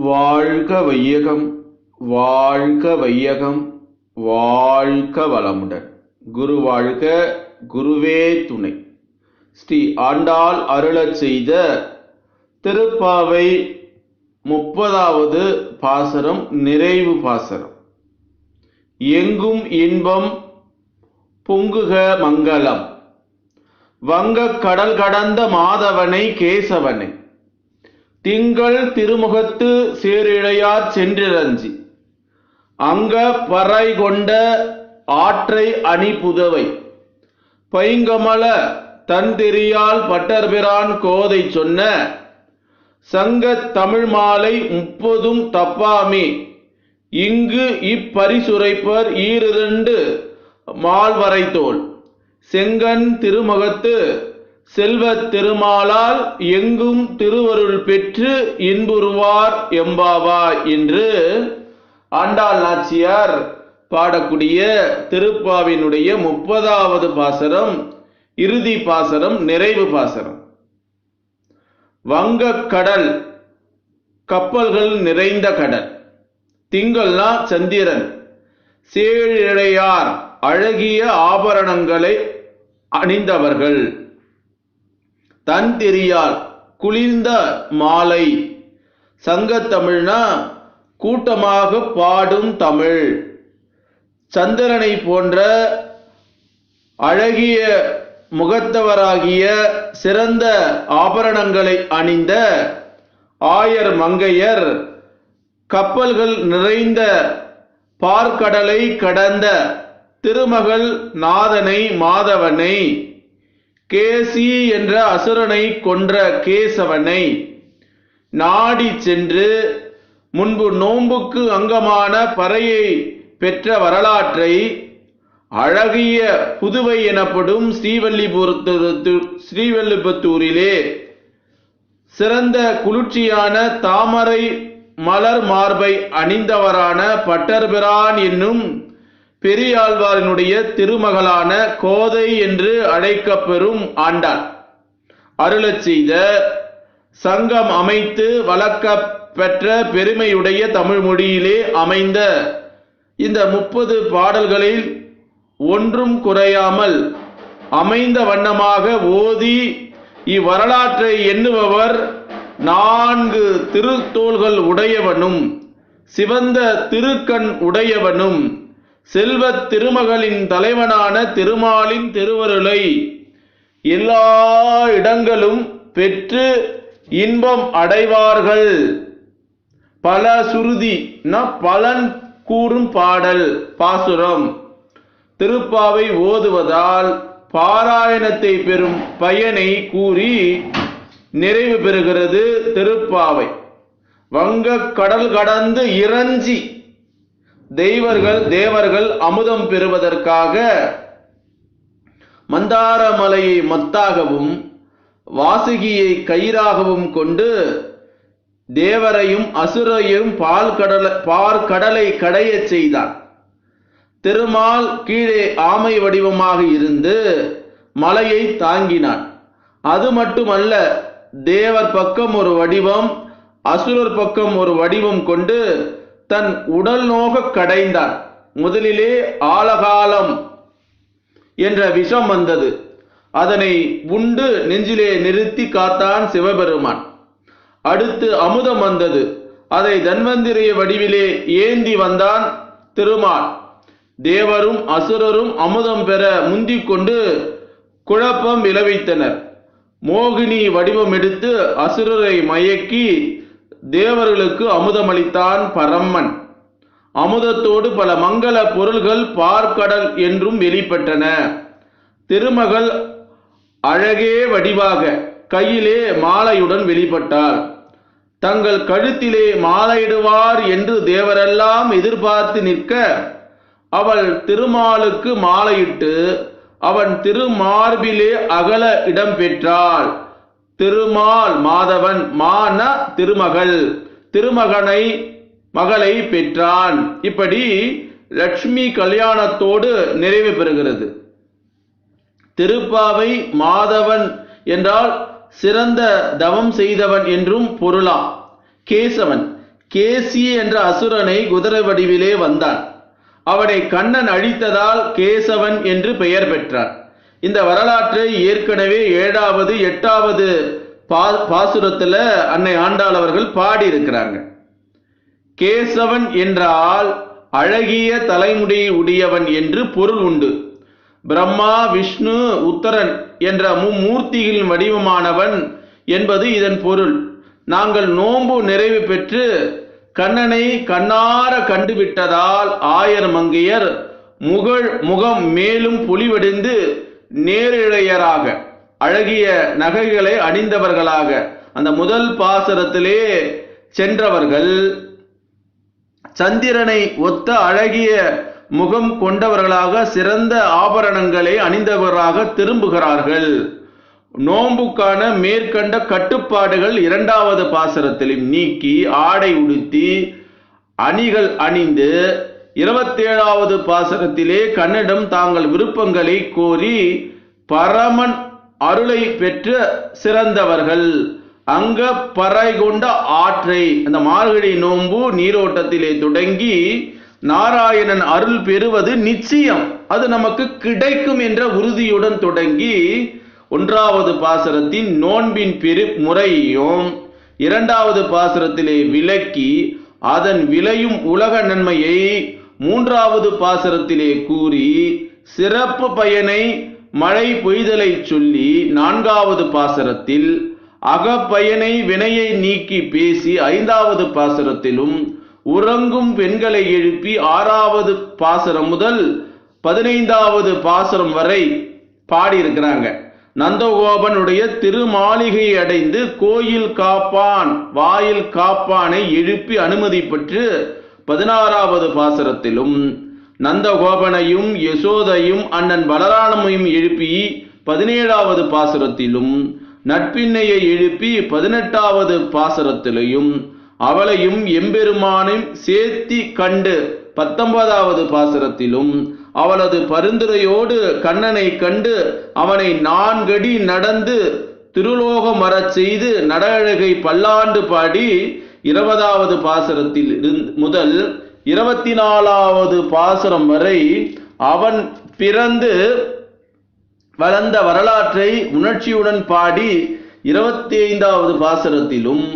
வாழ்க வையகம் வாழ்க வையகம் வாழ்க வளமுடன். குரு வாழ்க குருவே துணை. ஸ்ரீ ஆண்டாள் அருளச் செய்த திருப்பாவை முப்பதாவது பாசரம் நிறைவு பாசரம். எங்கும் இன்பம் பொங்குக மங்களம். வங்கக் கடல் கடந்த மாதவனை கேசவனை. திங்கள் திருமுகத்து சேரிழையார் சென்றிரஞ்சி அங்க பறை கொண்ட ஆற்றை அணி புதவை. பைங்கமல தந்திரியால் பட்டர்பிரான் கோதை சொன்ன சங்கத் தமிழ் மாலை முப்பதும் தப்பாமே. இங்கு இப்பரிசுரைப்பர் ஈரிரண்டு மால்வரைத்தோல். செங்கன் திருமுகத்து செல்வத் திருமாலால் எங்கும் திருவருள் பெற்று இன்புறுவார் எம்பாவா என்று ஆண்டாள் நாச்சியார் பாடக்கூடிய திருப்பாவினுடைய முப்பதாவது பாசரம் இறுதி பாசரம் நிறைவு பாசரம். வங்கக்கடல் கப்பல்கள் நிறைந்த கடல். திங்கள்னா சந்திரன். சேழிழையார் அழகிய ஆபரணங்களை அணிந்தவர்கள். தன் தெரியால் குளிர்ந்த மாலை. சங்கத்தமிழ்னா கூட்டமாக பாடும் தமிழ். சந்திரனை போன்ற அழகிய முகத்தவராகிய சிறந்த ஆபரணங்களை அணிந்த ஆயர் மங்கையர் கப்பல்கள் நிறைந்த பார்க்கடலை கடந்த திருமகள் நாதனை மாதவனை கேசி என்ற அசுரனை கொன்ற கேசவனை நாடி சென்று முன்பு நோம்புக்கு அங்கமான பறையை பெற்ற வரலாற்றை அழகிய புதுவை எனப்படும் ஸ்ரீவல்லிபுரத்து ஸ்ரீவல்லிபுத்தூரிலே சிறந்த குளிர்ச்சியான தாமரை மலர் மார்பை அணிந்தவரான பட்டர்பிரான் என்னும் பெரியாழ்வாரினுடைய திருமகளான கோதை என்று அழைக்கப்பெறும் ஆண்டாள். அருளச் செய்த சங்கம் அமைத்து வளர்க்க பெற்ற பெருமையுடைய தமிழ் மொழியிலே அமைந்த இந்த முப்பது பாடல்களில் ஒன்றும் குறையாமல் அமைந்த வண்ணமாக ஓதி இவ்வரலாற்றை எண்ணுபவர் நான்கு திருத்தோள்கள் உடையவனும் சிவந்த திருக்கண் உடையவனும் செல்வத் திருமகளின் தலைவனான திருமாலின் திருவருளை. எல்லா இடங்களும் பெற்று இன்பம் அடைவார்கள். பல சுருதி பலன் கூறும் பாடல் பாசுரம். திருப்பாவை ஓதுவதால் பாராயணத்தை பெறும் பயனை கூறி நிறைவு பெறுகிறது திருப்பாவை. வங்கக் கடல் கடந்து இறஞ்சி தெய்வர்கள் தேவர்கள் அமுதம் பெறுவதற்காக மந்தாரமலையை மத்தாகவும் வாசுகியை கயிறாகவும் கொண்டு தேவரையும் அசுரையும் பால் கடல கடலை கடையச் செய்தான் திருமால் கீழே ஆமை வடிவமாக இருந்து மலையை தாங்கினான். அது மட்டுமல்ல தேவர் பக்கம் ஒரு வடிவம் அசுரர் பக்கம் ஒரு வடிவம் கொண்டு தன் உடல் நோக கடைந்தான். முதலிலே ஆலகாலம் என்ற விஷம் வந்தது. அதனை உண்டு நெஞ்சிலே நிறுத்தி காத்தான் சிவபெருமான். அடுத்து அமுதம் வந்தது. அதை தன்வந்திரிய வடிவிலே ஏந்தி வந்தான் திருமால். தேவரும் அசுரரும் அமுதம் பெற முந்திக் கொண்டு குழப்பம் விளைவித்தனர். மோகினி வடிவம் எடுத்து அசுரரை மயக்கி தேவர்களுக்கு அமுதமளித்தான் பரம்மன் அமுதத்தோடு பல மங்கள பொருள்கள் பார்க்கடல் என்றும் வெளிப்பட்டன. திருமகள் அழகே வடிவாக கையிலே மாலையுடன் வெளிப்பட்டாள். தங்கள் கழுத்திலே மாலையிடுவார் என்று தேவரெல்லாம் எதிர்பார்த்து நிற்க அவள் திருமாலுக்கு மாலையிட்டு அவன் திருமார்பிலே அகல இடம் பெற்றாள். திருமால் மாதவன் மான திருமகள். திருமகனை மகளை பெற்றான். இப்படி லட்சுமி கல்யாணத்தோடு நிறைவு பெறுகிறது. திருப்பாவை மாதவன் என்றால் சிறந்த தவம் செய்தவன் என்றும் பொருளாம் கேசவன் கேசி என்ற அசுரனை குதிரை வடிவிலே வந்தான். அவனை கண்ணன் அழித்ததால் கேசவன் என்று பெயர் பெற்றான். இந்த வரலாற்றை ஏற்கனவே ஏழாவது எட்டாவது பா பாசுரத்தில் அன்னை ஆண்டாள் அவர்கள் பாடியிருக்கிறாங்க. கேசவன் என்றால் அழகிய தலைமுடி உடையவன் என்று பொருள் உண்டு. பிரம்மா விஷ்ணு உத்தரன் என்ற மும்மூர்த்திகளின் வடிவமானவன் என்பது இதன் பொருள். நாங்கள் நோன்பு நிறைவு பெற்று கண்ணனை கண்ணார கண்டுவிட்டதால் ஆயர் மங்கையர் முகழ் முகம் மேலும் பொலிவடைந்து நேரிழையராக அழகிய நகைகளை அணிந்தவர்களாக அந்த முதல் பாசரத்திலே சென்றவர்கள் சந்திரனை ஒத்த அழகிய முகம் கொண்டவர்களாக சிறந்த ஆபரணங்களை அணிந்தவராக திரும்புகிறார்கள். நோம்புக்கான மேற்கண்ட கட்டுப்பாடுகள் இரண்டாவது பாசரத்திலும் நீக்கி ஆடை உடுத்தி அணிகள் அணிந்து இருபத்தேழாவது பாசகத்திலே கண்ணிடம் தாங்கள் விருப்பங்களை கோரி பரமன் அருளை பெற்று சிறந்தவர்கள். அங்க பறை கொண்ட ஆற்றை அந்த மார்கழி நோன்பு நீரோட்டத்திலே தொடங்கி நாராயணன் அருள் பெறுவது நிச்சயம். அது நமக்கு கிடைக்கும் என்ற உறுதியுடன் தொடங்கி ஒன்றாவது பாசரத்தின் நோன்பின் பெரு முறையையும் இரண்டாவது பாசரத்திலே விளக்கி அதன் விளையும் உலக நன்மையை மூன்றாவது பாசரத்திலே கூறி சிறப்பு பயனை மழை பொய்தலை சொல்லி நான்காவது பாசரத்தில் அகப்பயனை வினையை நீக்கி பேசி ஐந்தாவது பாசரத்திலும் உறங்கும் பெண்களை எழுப்பி ஆறாவது பாசரம் முதல் பதினைந்தாவது பாசரம் வரை பாடியிருக்கிறாங்க. நந்தகோபனுடைய திருமாளிகை அடைந்து கோயில் காப்பான் வாயில் காப்பானை எழுப்பி அனுமதி பெற்று பதினாறாவது பாசரத்திலும் நந்தகோபனையும் யசோதையும் அண்ணன் பலராமையும் எழுப்பி பதினேழாவது பாசுரத்திலும் நட்பின்னையை எழுப்பி பதினெட்டாவது பாசுரத்திலையும் அவளையும் எம்பெருமானையும் சேர்த்தி கண்டு பத்தொன்பதாவது பாசுரத்திலும் அவளது பரிந்துரையோடு கண்ணனை கண்டு அவனை நான்கடி நடந்து திருலோகம் வரச் செய்து நடழகை பல்லாண்டு பாடி இருபதாவது பாசுரத்தில் முதல் இருபத்தி நாலாவது பாசுரம் வரை அவன் பிறந்து வளர்ந்த வரலாற்றை உணர்ச்சியுடன் பாடி இருபத்தி ஐந்தாவது பாசுரத்திலும்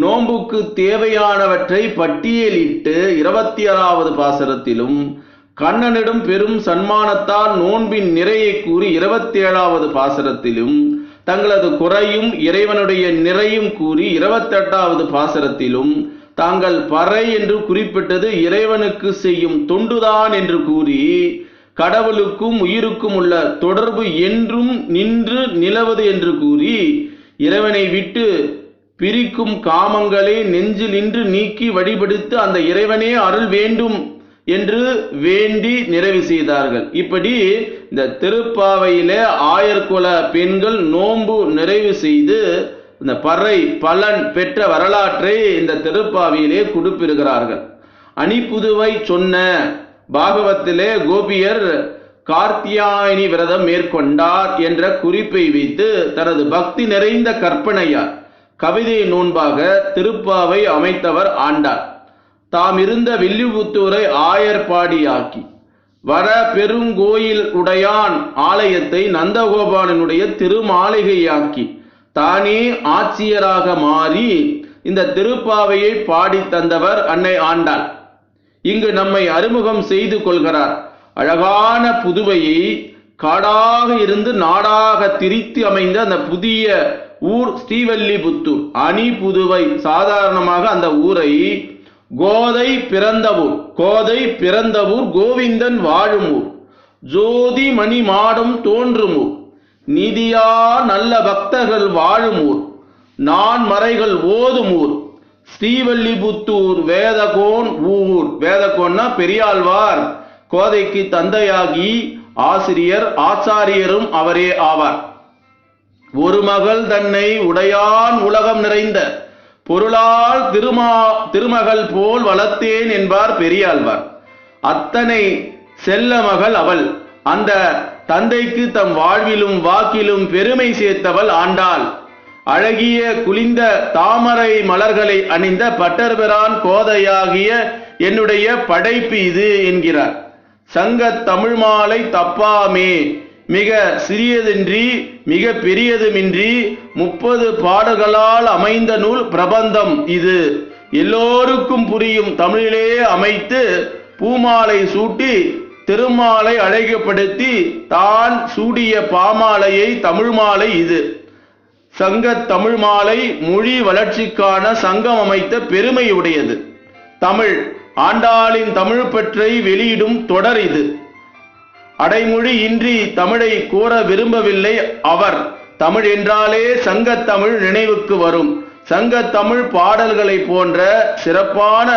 நோன்புக்கு தேவையானவற்றை பட்டியலிட்டு இருபத்தி ஆறாவது பாசரத்திலும் கண்ணனிடம் பெரும் சன்மானத்தால் நோன்பின் நிறையை கூறி இருபத்தி ஏழாவது பாசரத்திலும் தங்களது குறையும் இறைவனுடைய நிறையும் கூறி இருபத்தெட்டாவது பாசரத்திலும் தாங்கள் பறை என்று குறிப்பிட்டது இறைவனுக்கு செய்யும் தொண்டுதான் என்று கூறி கடவுளுக்கும் உயிருக்கும் உள்ள தொடர்பு என்றும் நின்று நிலவது என்று கூறி இறைவனை விட்டு பிரிக்கும் காமங்களை நெஞ்சில் நின்று நீக்கி வழிபடுத்து அந்த இறைவனே அருள் வேண்டும். என்று வேண்டி நிறைவு செய்தார்கள். இப்படி இந்த திருப்பாவையிலே ஆயர்குல பெண்கள் நோன்பு நிறைவு செய்து இந்த பறை பலன் பெற்ற வரலாற்றை இந்த திருப்பாவையிலே கொடுப்பிருக்கிறார்கள் அணிப்புதுவை சொன்ன பாகவத்திலே கோபியர் கார்த்தியாயினி விரதம் மேற்கொண்டார் என்ற குறிப்பை வைத்து தனது பக்தி நிறைந்த கற்பனையார் கவிதை நோன்பாக திருப்பாவை அமைத்தவர் ஆண்டார். தாம் இருந்த வில்லிபுத்தூரை ஆயர்பாடியாக்கி வட பெருங்கோயில் உடையான் ஆலயத்தை நந்தகோபாலனுடைய திருமாளிகையாக்கி தானே ஆட்சியராக மாறி இந்த திருப்பாவையை பாடி தந்தவர் அன்னை ஆண்டாள். இங்கு நம்மை அறிமுகம் செய்து கொள்கிறார். அழகான புதுவையை காடாக இருந்து நாடாக திரித்து அமைந்த அந்த புதிய ஊர் ஸ்ரீவல்லிபுத்தூர் அணி புதுவை. சாதாரணமாக அந்த ஊரை கோதை பிறந்த ஊர் கோதை பிறந்த ஊர் கோவிந்தன் வாழும் ஊர் ஜோதி மணி மாடம் தோன்றும் ஊர் நிதியா நல்ல பக்தர்கள் வாழும் ஊர் நான் மறைகள் ஓதும் ஊர் ஸ்ரீவல்லிபுத்தூர் வேதகோன் ஊர். வேதகோன்னா பெரியாழ்வார். கோதைக்கு தந்தையாகி ஆசிரியர் ஆச்சாரியரும் அவரே ஆவார். ஒரு மகள் தன்னை உடையான் உலகம் நிறைந்த பொருளால் திருமா திருமகள் போல் வளர்த்தேன் என்பார் பெரியாழ்வார். அத்தனை செல்ல மகள் அவள். அந்த தந்தைக்கு தம் வாழ்விலும் வாக்கிலும் பெருமை சேர்த்தவள் ஆண்டாள். அழகிய குளிந்த தாமரை மலர்களை அணிந்த பட்டர்பெரான் கோதையாகிய என்னுடைய படைப்பு இது என்கிறார். சங்க தமிழ் மாலை தப்பாமே. மிக சிறியதின்றி மிக பெரியதுமின்றி முப்பது பாடல்களால் அமைந்த நூல் பிரபந்தம் இது. எல்லோருக்கும் புரியும் தமிழிலே அமைத்து பூமாலை சூட்டி திருமாலை அழைக்கப்படுத்தி தான் சூடிய பாமாலையை தமிழ் மாலை இது. சங்க தமிழ் மாலை மொழி வளர்ச்சிக்கான சங்கம் அமைத்த பெருமை உடையது. தமிழ் ஆண்டாளின் தமிழ் பற்றை வெளியிடும் தொடர் இது. அடைமொழி இன்றி தமிழை கூற விரும்பவில்லை அவர். தமிழ் என்றாலே சங்கத்தமிழ் நினைவுக்கு வரும். சங்கத்தமிழ் பாடல்களை போன்ற சிறப்பான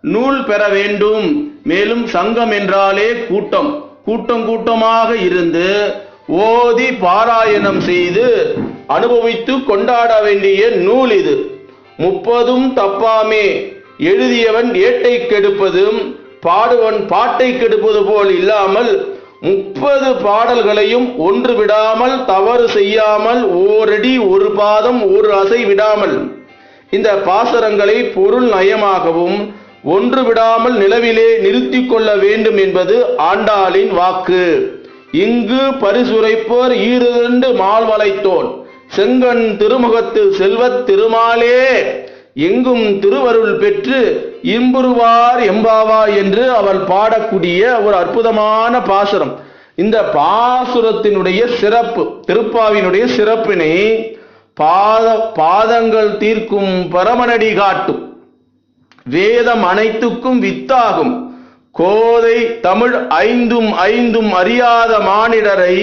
நூல் பெற வேண்டும். மேலும் சங்கம் என்றாலே கூட்டம். கூட்டம் கூட்டமாக இருந்து ஓதி பாராயணம் செய்து அனுபவித்து கொண்டாட வேண்டிய நூல் இது. முப்பதும் தப்பாமே. எழுதியவன் ஏட்டை கெடுப்பதும் பாடுவன் பாட்டை கெடுப்பது போல் இல்லாமல் முப்பது பாடல்களையும் ஒன்று விடாமல் தவறு செய்யாமல் ஓரடி ஒரு பாதம் ஒரு அசை விடாமல் இந்த பாசரங்களை பொருள் நயமாகவும் ஒன்று விடாமல் நிலவிலே நிறுத்தி கொள்ள வேண்டும் என்பது ஆண்டாளின் வாக்கு. இங்கு பரிசுரைப்போர் ஈரண்டு மால்வளைத்தோன் செங்கன் திருமுகத்து செல்வத் திருமாலே. எங்கும் திருவருள் பெற்று இம்புருவார் எம்பாவா என்று அவள் பாடக்கூடிய ஒரு அற்புதமான பாசுரம். இந்த பாசுரத்தினுடைய சிறப்பு திருப்பாவினுடைய சிறப்பினை பாத பாதங்கள் தீர்க்கும் பரமனடி காட்டும். வேதம் அனைத்துக்கும் வித்தாகும். கோதை தமிழ் ஐந்தும் ஐந்தும் அறியாத மானிடரை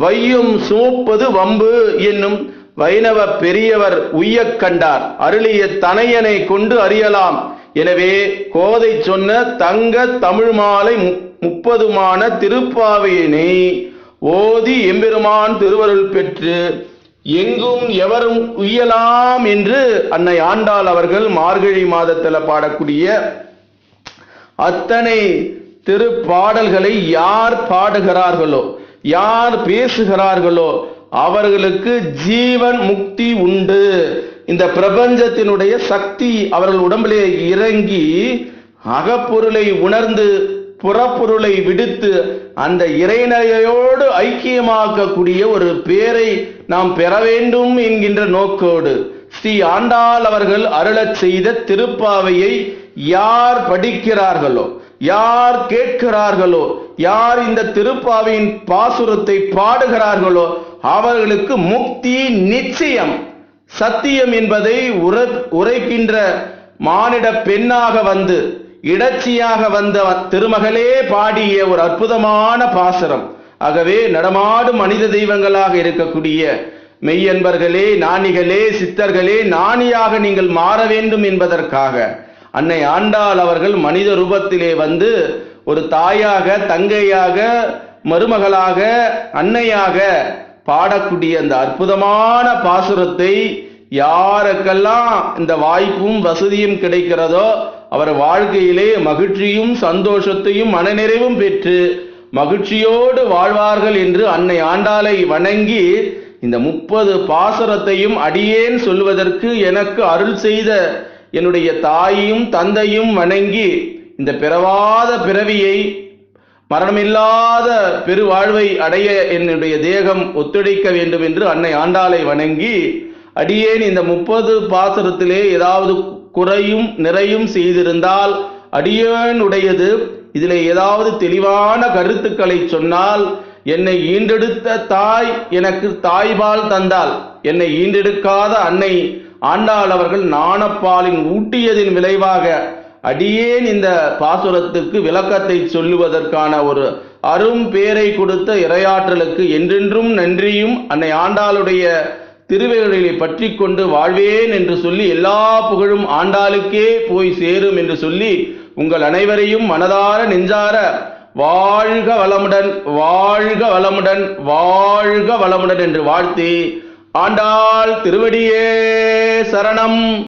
வையும் சுமப்பது வம்பு என்னும் வைணவ பெரியவர் உய்யக் கண்டார். அருளிய தனையனை கொண்டு அறியலாம். எனவே கோதை சொன்ன தங்க தமிழ் மாலை மு- முப்பதுமான திருப்பாவையினை ஓதி எம்பெருமான் திருவருள் பெற்று எங்கும் எவரும் உய்யலாம் என்று அன்னை ஆண்டாள் அவர்கள் மார்கழி மாதத்தில் பாடக்கூடிய அத்தனை திருப்பாடல்களை யார் பாடுகிறார்களோ யார் பேசுகிறார்களோ அவர்களுக்கு ஜீவன் முக்தி உண்டு. இந்த பிரபஞ்சத்தினுடைய சக்தி அவர்கள் உடம்பிலே இறங்கி அகப்பொருளை உணர்ந்து புறப்பொருளை விடுத்து அந்த இறைநிலையோடு ஐக்கியமாக்கக்கூடிய ஒரு பேரை நாம் பெற வேண்டும் என்கின்ற நோக்கோடு ஸ்ரீ ஆண்டாள் அவர்கள் அருளச் செய்த திருப்பாவையை யார் படிக்கிறார்களோ யார் கேட்கிறார்களோ யார் இந்த திருப்பாவையின் பாசுரத்தை பாடுகிறார்களோ அவர்களுக்கு முக்தி நிச்சயம். சத்தியம் என்பதை உர உரைக்கின்ற மானிட பெண்ணாக வந்து இடச்சியாக வந்த திருமகளே பாடிய ஒரு அற்புதமான பாசுரம். ஆகவே நடமாடும் மனித தெய்வங்களாக இருக்கக்கூடிய மெய்யன்பர்களே நாணிகளே சித்தர்களே நாணியாக நீங்கள் மாற வேண்டும் என்பதற்காக. அன்னை ஆண்டாள் அவர்கள் மனித ரூபத்திலே வந்து ஒரு தாயாக தங்கையாக மருமகளாக அன்னையாக பாடக்கூடிய அந்த அற்புதமான பாசுரத்தை யாருக்கெல்லாம் இந்த வாய்ப்பும் வசதியும் கிடைக்கிறதோ அவர் வாழ்க்கையிலே மகிழ்ச்சியும் சந்தோஷத்தையும் மனநிறைவும் பெற்று மகிழ்ச்சியோடு வாழ்வார்கள் என்று அன்னை ஆண்டாளை வணங்கி இந்த முப்பது பாசுரத்தையும் அடியேன் சொல்வதற்கு எனக்கு அருள் செய்த என்னுடைய தாயும் தந்தையும் வணங்கி இந்த பிறவாத பிறவியை மரணமில்லாத பெருவாழ்வை அடைய என்னுடைய தேகம் ஒத்துழைக்க வேண்டும் என்று அன்னை ஆண்டாளை வணங்கி அடியேன் இந்த முப்பது பாசுரத்திலே ஏதாவது குறையும் நிறையும் செய்திருந்தால் அடியேனுடையது. இதில் ஏதாவது தெளிவான கருத்துக்களை சொன்னால் என்னை ஈண்டெடுத்த தாய் எனக்கு தாய்பால் தந்தாள். என்னை ஈண்டெடுக்காத அன்னை ஆண்டாள் அவர்கள் நாணப்பாலின் ஊட்டியதின் விளைவாக அடியேன் இந்த பாசுரத்துக்கு விளக்கத்தை சொல்லுவதற்கான ஒரு அரும் பேரை கொடுத்த இரையாற்றலுக்கு என்றென்றும் நன்றியும் அன்னை ஆண்டாளுடைய திருவேகளிலே பற்றி கொண்டு வாழ்வேன் என்று சொல்லி எல்லா புகழும் ஆண்டாளுக்கே போய் சேரும் என்று சொல்லி உங்கள் அனைவரையும் மனதார நெஞ்சார வாழ்க வளமுடன் வாழ்க வளமுடன் வாழ்க வளமுடன் என்று வாழ்த்தி ஆண்டாள் திருவடியே சரணம்.